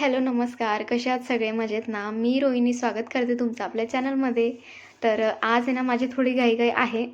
Hello नमस्कार. कशा आहात सगळे? मजेत ना? मी रोहिणी. स्वागत करते तुमचं आपल्या चॅनलमध्ये तर आज आहे ना माझी थोडी घाईघाई आहे.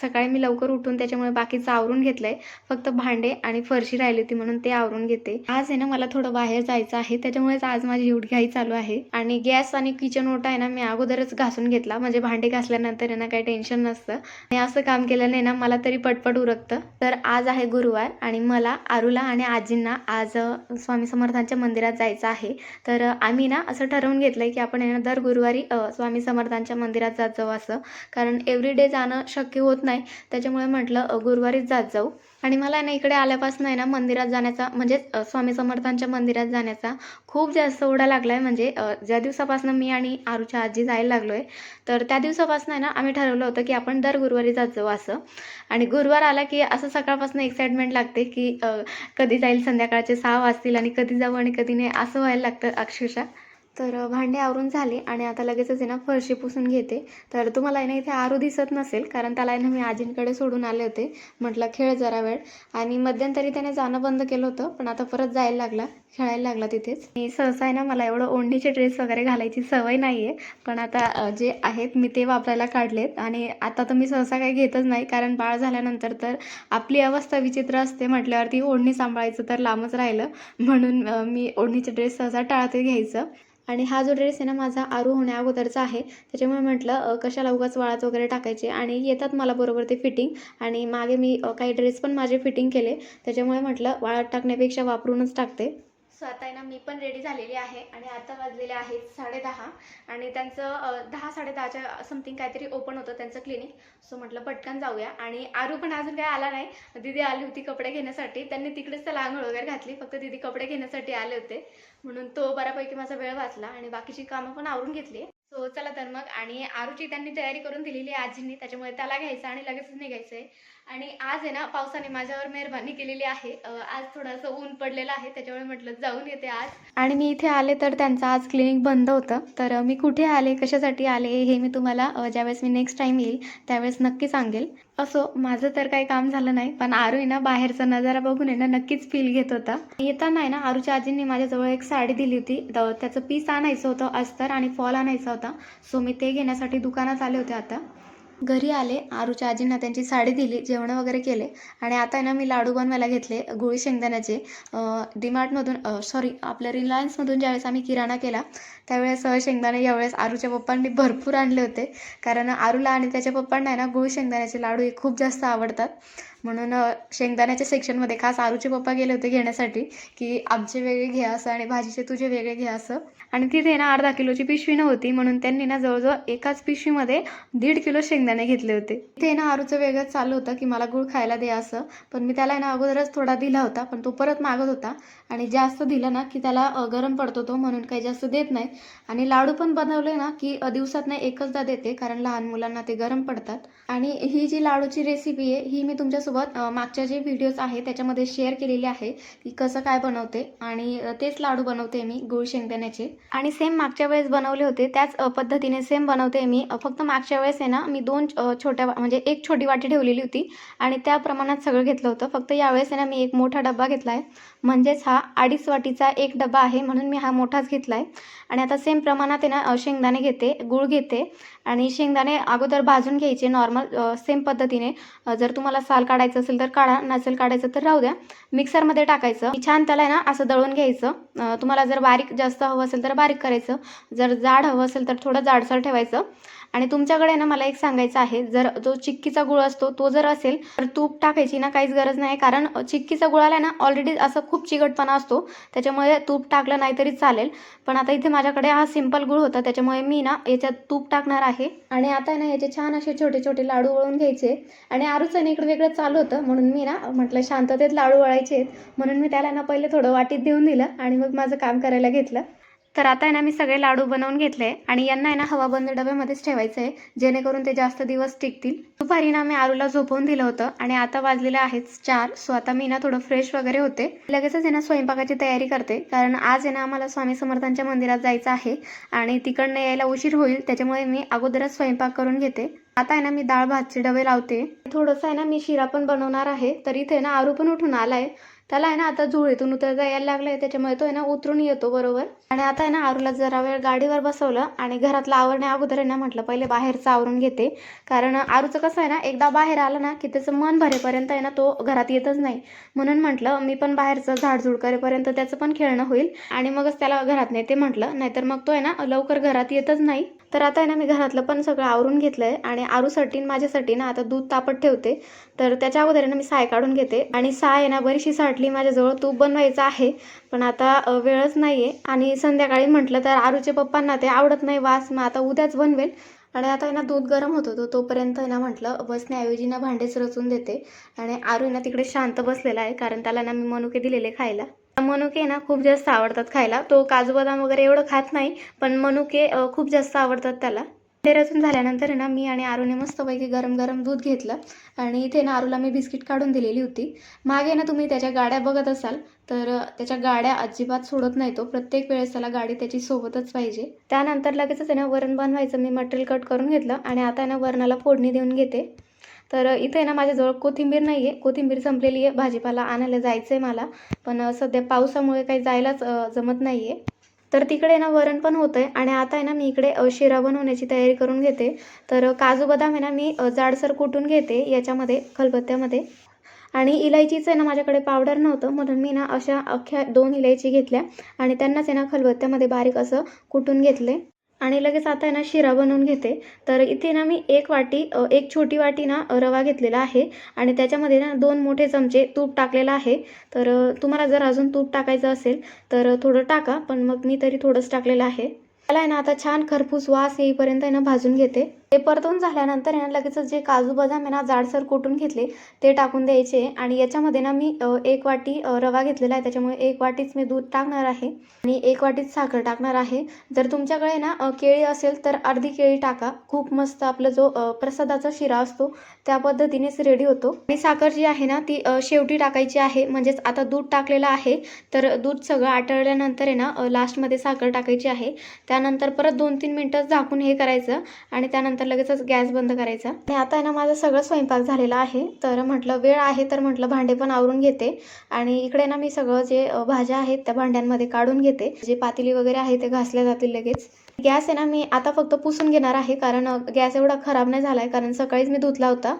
सकाळी मी लवकर उठून त्याच्यामुळे बाकीचं आवरून घेतलं आहे फक्त भांडे आणि फरशी राहिली होती म्हणून ते आवरून घेते. आज आहे ना मला थोडं बाहेर जायचं आहे. त्याच्यामुळेच आज माझी एवढी घाई चालू आहे. आणि गॅस आणि किचन ओटा आहे ना मी अगोदरच घासून घेतला. म्हणजे भांडे घासल्यानंतर आहे ना काही टेन्शन नसतं. आणि असं काम केल्याने ना मला तरी पटपट उरकतं. तर आज आहे गुरुवार आणि मला आरूला आणि आजींना आज स्वामी समर्थांच्या मंदिरात जायचं आहे. तर आम्ही ना असं ठरवून घेतलंय की आपण आहे ना दर गुरुवारी स्वामी समर्थांच्या मंदिरात जात जाऊ असं. कारण एव्हरी डे जाणं शक्य होत नाही. त्याच्यामुळे म्हटलं गुरुवारीच जात जाऊ. आणि मला आहे ना इकडे आल्यापासून आहे ना मंदिरात जाण्याचा म्हणजे स्वामी समर्थांच्या मंदिरात जाण्याचा खूप जास्त ओढा लागला आहे म्हणजे ज्या दिवसापासून मी आणि आरूच्या आजी जायला लागलो आहे तर त्या दिवसापासून आहे ना आम्ही ठरवलं होतं की आपण दर गुरुवारी जात जाऊ असं. आणि गुरुवार आला की असं सकाळपासून एक्साइटमेंट लागते की कधी जाईल संध्याकाळचे सहा वाजतील आणि कधी जाऊ आणि कधी नाही असं व्हायला लागतं अक्षरशः. तर भांडे आवरून झाले आणि आता लगेचच आहे ना फरशी पुसून घेते. तर तुम्हाला आहे ना इथे आरू दिसत नसेल कारण त्याला आहे ना मी आजींकडे सोडून आले होते. म्हटलं खेळ जरा वेळ. आणि मध्यंतरी त्याने जाणं बंद केलं होतं पण आता परत जायला लागला खेळायला लागला तिथेच. आणि सहसा आहे ना मला एवढं ओढणीचे ड्रेस वगैरे घालायची सवय नाही आहे पण आता जे आहेत मी ते वापरायला काढलेत. आणि आता तर मी सहसा काही घेतच नाही कारण बाळ झाल्यानंतर तर आपली अवस्था विचित्र असते. म्हटल्यावरती ओढणी सांभाळायचं तर लांबच राहिलं. म्हणून मी ओढणीचे ड्रेस सहसा टाळते घ्यायचं. आणि हा जो ड्रेस आहे ना माझा आरू होण्या अगोदरचा आहे. त्याच्यामुळे म्हटलं कशाला उगाच वाळात वगैरे टाकायचे? आणि येतात मला बरोबर ते फिटिंग आणि मागे मी काही ड्रेस पण माझे फिटिंग केले. त्याच्यामुळे म्हटलं वाळात टाकण्यापेक्षा वापरूनच टाकते. सो आता आहे ना मी पण रेडी झालेली आहे आणि आता वाजलेले आहेत साडेदहा आणि त्यांचं दहा साडेदहाच्या समथिंग काहीतरी ओपन होतं त्यांचं क्लिनिक सो म्हटलं पटकन जाऊया. आणि आरू पण अजून काही आला नाही. दिदी आली होती कपडे घेण्यासाठी. त्यांनी तिकडेच त्याला आंघोळ वगैरे घातली. फक्त दिदी कपडे घेण्यासाठी आले होते. म्हणून तो बऱ्यापैकी माझा वेळ वाचला आणि बाकीची कामं पण आवरून घेतली. सो चला तर मग. आणि आरूची त्यांनी तयारी करून दिलेली आहे आजींनी. त्याच्यामुळे त्याला घ्यायचं आणि लगेचच निघायचं आहे आणि आज आहे ना पावसाने माझ्यावर मेहरबानी केलेली आहे. आज थोडंसं ऊन पडलेलं आहे त्याच्यामुळे म्हटलं जाऊन येते आज. आणि मी इथे आले तर त्यांचं आज क्लिनिक बंद होतं. तर मी कुठे आले कशासाठी आले हे मी तुम्हाला ज्यावेळेस मी नेक्स्ट टाईम येईल त्यावेळेस नक्की सांगेल. असो माझं तर काही काम झालं नाही पण आरू आहे ना बाहेरचा नजारा बघून आहे ना नक्कीच फील घेत होता. येताना आहे ना आरूच्या आजींनी माझ्याजवळ एक साडी दिली होती. त्याचं पीस आणायचं होतं अस्तर आणि फॉल आणायचा होता. सो मी ते घेण्यासाठी दुकानात आले होते आता. घरी आले. आरूच्या आजींना त्यांची साडी दिली जेवणं वगैरे केले. आणि आता आहे ना मी लाडू बनवायला घेतले गुळी शेंगदाण्याचे. डीमार्टमधून सॉरी आपल्या रिलायन्समधून ज्यावेळेस आम्ही किराणा केला त्यावेळेस शेंगदाणे यावेळेस आरूच्या पप्पांनी भरपूर आणले होते. कारण आरूला आणि त्याच्या पप्पांना आहे ना गुळ शेंगदाण्याचे लाडू हे खूप जास्त आवडतात. म्हणून शेंगदाण्याच्या सेक्शनमध्ये खास आरूचे पप्पा गेले होते घेण्यासाठी की आमचे वेगळे घ्या असं आणि भाजीचे तुझे वेगळे घ्या असं. आणि तिथे ना अर्धा किलोची पिशवी नव्हती म्हणून त्यांनी ना जवळजवळ एकाच पिशवीमध्ये दीड किलो शेंगदाणे घेतले होते. तिथे ना आरूचं वेगळंच चालू होतं की मला गुळ खायला दे असं. पण मी त्याला ना अगोदरच थोडा दिला होता पण तो परत मागत होता. आणि जास्त दिलं ना की त्याला गरम पडतो तो म्हणून काही जास्त देत नाही. आणि लाडू पण बनवले ना की दिवसात नाही एकचदा देते कारण लहान मुलांना ते गरम पडतात. आणि ही जी लाडूची रेसिपी आहे ही मी तुमच्यासोबत मागच्या जे व्हिडिओज आहे त्याच्यामध्ये शेअर केलेली आहे की कसं काय बनवते आणि तेच लाडू बनवते मी गुळ शेंगदाण्याचे. आणि सेम मागच्या वेळेस बनवले होते त्याच पद्धतीने सेम बनवते मी. फक्त मागच्या वेळेस आहे ना मी दोन छोट्या वा- म्हणजे एक छोटी वाटी ठेवलेली होती. आणि त्या प्रमाणात सगळं घेतलं होतं. फक्त यावेळेस आहे ना मी एक मोठा डबा घेतला आहे म्हणजेच हा अडीच वाटीचा एक डबा आहे म्हणून मी हा मोठाच घेतला आहे आणि आता सेम प्रमाणात आहे ना शेंगदाणे घेते गूळ घेते. आणि शेंगदाणे अगोदर भाजून घ्यायचे नॉर्मल सेम पद्धतीने. जर तुम्हाला साल काढायचं असेल तर काढा नसेल काढायचं तर राहू द्या. मिक्सरमध्ये टाकायचं. छान त्याला आहे ना असं दळून घ्यायचं. तुम्हाला जर बारीक जास्त हवं असेल तर बारीक करायचं. जर जाड हवं असेल तर थोडं जाडसर ठेवायचं. आणि तुमच्याकडे ना मला एक सांगायचं आहे जर जो चिक्कीचा गुळ असतो तो जर असेल तर तूप टाकायची ना काहीच गरज नाही कारण चिक्कीचा गुळाला ना ऑलरेडी असं खूप चिकटपणा असतो त्याच्यामुळे तूप टाकलं नाही तरी चालेल. पण आता इथे माझ्याकडे हा सिंपल गुळ होता त्याच्यामुळे मी ना याच्यात तूप टाकणार आहे. आणि आता आहे ना याचे छान असे छोटे छोटे लाडू वळून घ्यायचे. आणि आरूचं ना इकडे वेगळं चालू होतं म्हणून मी ना म्हटलं शांततेत लाडू वळायचे आहेत म्हणून मी त्याला ना पहिले थोडं वाटीत देऊन दिलं आणि मग माझं काम करायला घेतलं. तर आता आहे ना मी सगळे लाडू बनवून घेतले आणि यांना आहे ना हवाबंद डब्यामध्येच ठेवायचं आहे जेणेकरून ते जास्त दिवस टिकतील. दुपारी ना मी आरूला झोपवून दिलं होतं आणि आता वाजलेले आहेत चार सो आता मी ना थोडं फ्रेश वगैरे होते. लगेचच आहे ना स्वयंपाकाची तयारी करते कारण आज आहे ना आम्हाला स्वामी समर्थांच्या मंदिरात जायचं आहे आणि तिकडनं यायला उशीर होईल त्याच्यामुळे मी अगोदरच स्वयंपाक करून घेते. आता आहे ना मी डाळ भातचे डबे लावते. थोडंसं आहे ना मी शिरा पण बनवणार आहे तर इथे ना आरू पण उठून आलाय. त्याला आहे ना आता झोळीतून उतरता यायला लागलं आहे त्याच्यामुळे तो आहे ना उतरून येतो बरोबर. आणि आता आहे ना आरूला जरा वेळ गाडीवर बसवलं आणि घरातलं आवरण्या अगोदर आहे ना म्हटलं पहिले बाहेरचं आवरून घेते. कारण आरूचं कसं आहे ना एकदा बाहेर आलं ना की त्याचं मन भरेपर्यंत आहे ना तो घरात येतच नाही. म्हणून म्हटलं मी पण बाहेरचं झाडझूड करेपर्यंत त्याचं पण खेळणं होईल. आणि मगच त्याला घरात नेते म्हटलं नाहीतर मग तो आहे ना लवकर घरात येतच नाही. तर आता आहे ना मी घरातलं पण सगळं आवरून घेतलं आहे आणि आरूसाठी माझ्यासाठी ना आता दूध तापत ठेवते. तर त्याच्या अगोदर आहे ना मी साय काढून घेते. आणि साय आहे ना बरीचशी साठली माझ्याजवळ तूप बनवायचं आहे. पण आता वेळच नाही आहे आणि संध्याकाळी म्हटलं तर आरूचे पप्पांना ते आवडत नाही वास मग आता उद्याच बनवेल. आणि आता आहे ना दूध गरम होत होतं तोपर्यंत आहे ना म्हटलं बसण्याऐवजी ना भांडेच रचून देते. आणि आरू ना तिकडे शांत बसलेला आहे कारण त्याला ना मी मनुके दिलेले खायला. मनुके ना खूप जास्त आवडतात खायला. तो काजू बदाम वगैरे एवढं खात नाही पण मनुके खूप जास्त आवडतात त्याला. ते रचून झाल्यानंतर ना मी आणि आरूने मस्तपैकी गरम गरम दूध घेतलं. आणि इथे ना आरूला मी बिस्किट काढून दिलेली होती. मागे ना तुम्ही त्याच्या गाड्या बघत असाल तर त्याच्या गाड्या अजिबात सोडत नाही तो. प्रत्येक वेळेस त्याला गाडी त्याची सोबतच पाहिजे. त्यानंतर लगेचच आहे ना वरण बनवायचं. मी मटेरियल कट करून घेतलं आणि आता ना वरणाला फोडणी देऊन घेते. तर इथे आहे ना माझ्याजवळ कोथिंबीर नाही आहे कोथिंबीर संपलेली आहे. भाजीपाला आणायला जायचं आहे मला. पण सध्या पावसामुळे काही जायलाच जमत नाही आहे तर तिकडे ना वरण पण होतं आहे आणि आता आहे ना मी इकडे शिरा बनवण्याची तयारी करून घेते. तर काजू बदाम आहे ना मी जाडसर कुटून घेते याच्यामध्ये खलबत्त्यामध्ये. आणि इलायचीचं आहे ना माझ्याकडे पावडर नव्हतं. म्हणून मी ना अशा अख्ख्या दोन इलायची घेतल्या. आणि त्यांनाच आहे ना खलबत्त्यामध्ये बारीक असं कुटून घेतले आणि लगेच आता आहे ना शिरा बनवून घेते. तर इथे ना मी एक वाटी एक छोटी वाटी ना रवा घेतलेला आहे. आणि त्याच्यामध्ये ना दोन मोठे चमचे तूप टाकलेलं आहे. तर तुम्हाला जर अजून तूप टाकायचं असेल तर थोडं टाका. पण मग मी तरी थोडंच टाकलेलं आहे. त्याला आहे ना आता छान खरपूस वास येईपर्यंत आहे ना भाजून घेते. ते परतून झाल्यानंतर आहे ना लगेचच जे काजू बदाम आहे ना जाडसर कुटून घेतले ते टाकून द्यायचे. आणि याच्यामध्ये ना मी एक वाटी रवा घेतलेला आहे. त्याच्यामुळे एक वाटीच मी दूध टाकणार आहे. आणि एक वाटीच साखर टाकणार आहे. जर तुमच्याकडे ना केळी असेल तर अर्धी केळी टाका. खूप मस्त आपला जो प्रसादाचा शिरा असतो त्या पद्धतीनेच रेडी होतो. आणि साखर जी आहे ना ती शेवटी टाकायची आहे. म्हणजेच आता दूध टाकलेलं आहे. तर दूध सगळं आटळल्यानंतर आहे ना लास्टमध्ये साखर टाकायची आहे. त्यानंतर परत दोन तीन मिनटं झाकून हे करायचं. आणि त्यानंतर लगेचच गॅस बंद करायचा. आणि आता आहे ना माझा सगळं स्वयंपाक झालेला आहे. तर म्हटलं वेळ आहे तर म्हटलं भांडे पण आवरून घेते. आणि इकडे ना मी सगळं जे भाज्या आहेत त्या भांड्यांमध्ये काढून घेते. जे पातेली वगैरे आहे ते घासल्या जातील लगेच. गॅस आहे ना मी आता फक्त पुसून घेणार आहे. कारण गॅस एवढा खराब नाही झाला आहे कारण सकाळीच मी धुतला होता.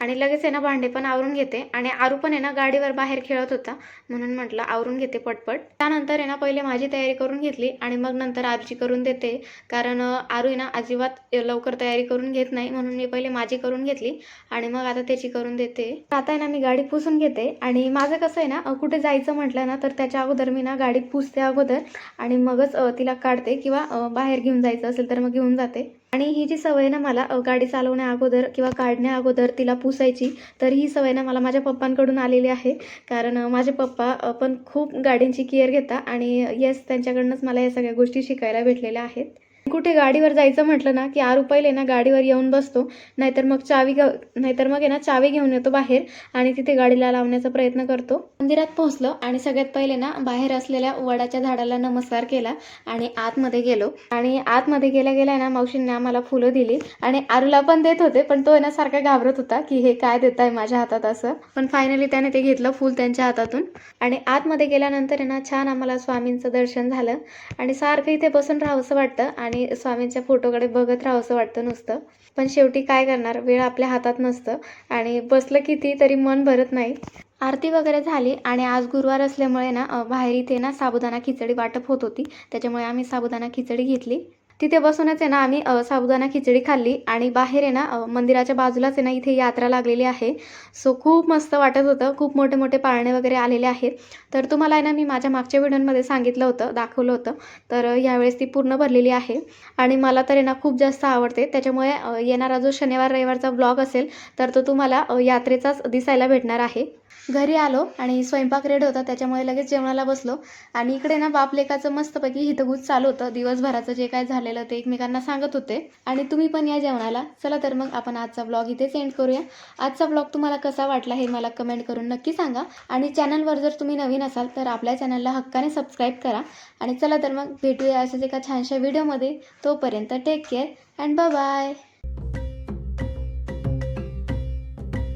आणि लगेच आहे ना भांडे पण आवरून घेते. आणि आरू पण आहे ना गाडीवर बाहेर खेळत होता. म्हणून म्हटलं आवरून घेते पटपट. त्यानंतर आहे ना पहिले माझी तयारी करून घेतली आणि मग नंतर आजी करून देते. कारण आरू आहे ना अजिबात लवकर तयारी करून घेत नाही. म्हणून मी पहिले माझी करून घेतली आणि मग आता त्याची करून देते. आता आहे ना मी गाडी पुसून घेते. आणि माझं कसं आहे ना कुठे जायचं म्हटलं ना तर त्याच्या अगोदर मी ना गाडी पुसते अगोदर. आणि मगच तिला काढते किंवा बाहेर घेऊन जायचं असेल तर मग घेऊन जाते. आणि ही जी सवय ना मला गाडी चालवण्या अगोदर किंवा काढण्या अगोदर तिला पुसायची तर ही सवय ना मला माझ्या पप्पांकडून आलेली आहे. कारण माझे पप्पा पण खूप गाडींची केअर घेता आणि येस त्यांच्याकडनंच मला या सगळ्या गोष्टी शिकायला भेटलेल्या आहेत. कुठे गाडीवर जायचं म्हटलं ना की आरू पहिले ना गाडीवर येऊन बसतो. नाहीतर मग चावी नाहीतर मग आहे ना चावी घेऊन येतो बाहेर आणि तिथे गाडीला लावण्याचा प्रयत्न करतो. मंदिरात पोहोचलो आणि सगळ्यात पहिले ना बाहेर असलेल्या वडाच्या झाडाला नमस्कार केला आणि आतमध्ये गेलो. आणि आतमध्ये गेल्या गेल्या ना मावशींनी आम्हाला फुलं दिली आणि आरूला पण देत होते पण तो ना सारखा घाबरत होता की हे काय देत आहे माझ्या हातात असं. पण फायनली त्याने ते घेतलं फुल त्यांच्या हातातून. आणि आतमध्ये गेल्यानंतर ना छान आम्हाला स्वामींचं दर्शन झालं आणि सारखं इथे बसून राहावंसं वाटतं आणि स्वामींच्या फोटोकडे बघत राहावंसं वाटतं नुसतं. पण शेवटी काय करणार? वेळ आपल्या हातात नसतं. आणि बसलं किती तरी मन भरत नाही. आरती वगैरे झाली आणि आज गुरुवार असल्यामुळे ना बाहेर इथे ना साबुदाणा खिचडी वाटप होत होती. त्याच्यामुळे आम्ही साबुदाणा खिचडी घेतली. तिथे बसूनच आहे ना आम्ही साबुदाणा खिचडी खाल्ली आणि बाहेर आहे ना मंदिराच्या बाजूलाच आहे ना इथे यात्रा लागलेली आहे. सो खूप मस्त वाटत होतं. खूप मोठे मोठे पाळणे वगैरे आलेले आहेत. तर तुम्हाला आहे ना मी माझ्या मागच्या व्हिडिओमध्ये सांगितलं होतं दाखवलं होतं. तर यावेळेस ती पूर्ण भरलेली आहे. आणि मला तर आहे ना खूप जास्त आवडते. त्याच्यामुळे येणारा जो शनिवार रविवारचा ब्लॉग असेल तर तो तुम्हाला यात्रेचाच दिसायला भेटणार आहे. घरी आलो आणि स्वयंपाक रेडी होता त्याच्यामुळे लगेच जेवणाला बसलो. आणि इकडे ना बापलेकाचं मस्तपैकी हितगुज चालू होतं. दिवसभराचं जे काय झालेलं ते एकमेकांना सांगत होते. आणि तुम्ही पण या जेवणाला. चला तर मग आपण आजचा ब्लॉग इथे सेंड करूया. आजचा ब्लॉग तुम्हाला कसा वाटला हे मला कमेंट करून नक्की सांगा. आणि चॅनलवर जर तुम्ही नवीन असाल तर आपल्या चॅनलला हक्काने सबस्क्राईब करा. आणि चला तर मग भेटूया अशाच एका छानशा व्हिडिओमध्ये तोपर्यंत टेक केअर अँड बाय